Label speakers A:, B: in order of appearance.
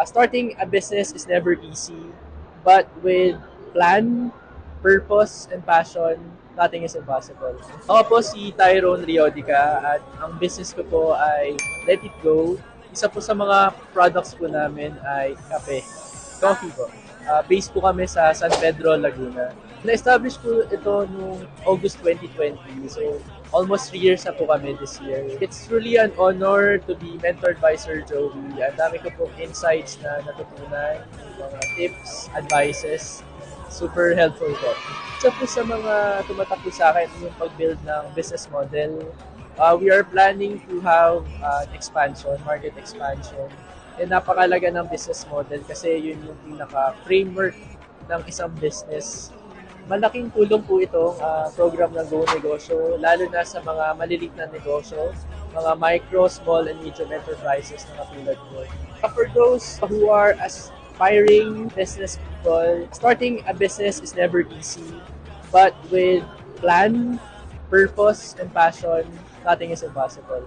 A: Uh, starting a business is never easy, but with plan, purpose, and passion, nothing is impossible. Ako po si Tyrone Riodica at ang business ko po ay Let It Go. Isa po sa mga products po namin ay kape. Coffee po. Uh, based po kami sa San Pedro, Laguna. Na-establish po ito noong August 2020. So, almost 3 years na po kami this year. It's truly an honor to be mentored by Sir Joey. Ang dami ko pong insights na natutunan, mga tips, advices. Super helpful po. Isa po sa mga tumatak po sa akin yung pag-build ng business model. Uh, we are planning to have uh, expansion, market expansion. And napakalaga ng business model kasi yun yung pinaka-framework ng isang business malaking tulong po itong ah, program ng Go Negosyo, lalo na sa mga maliliit na negosyo, mga micro, small, and medium enterprises na katulad ko. For those who are aspiring business people, starting a business is never easy, but with plan, purpose and passion, nothing is impossible.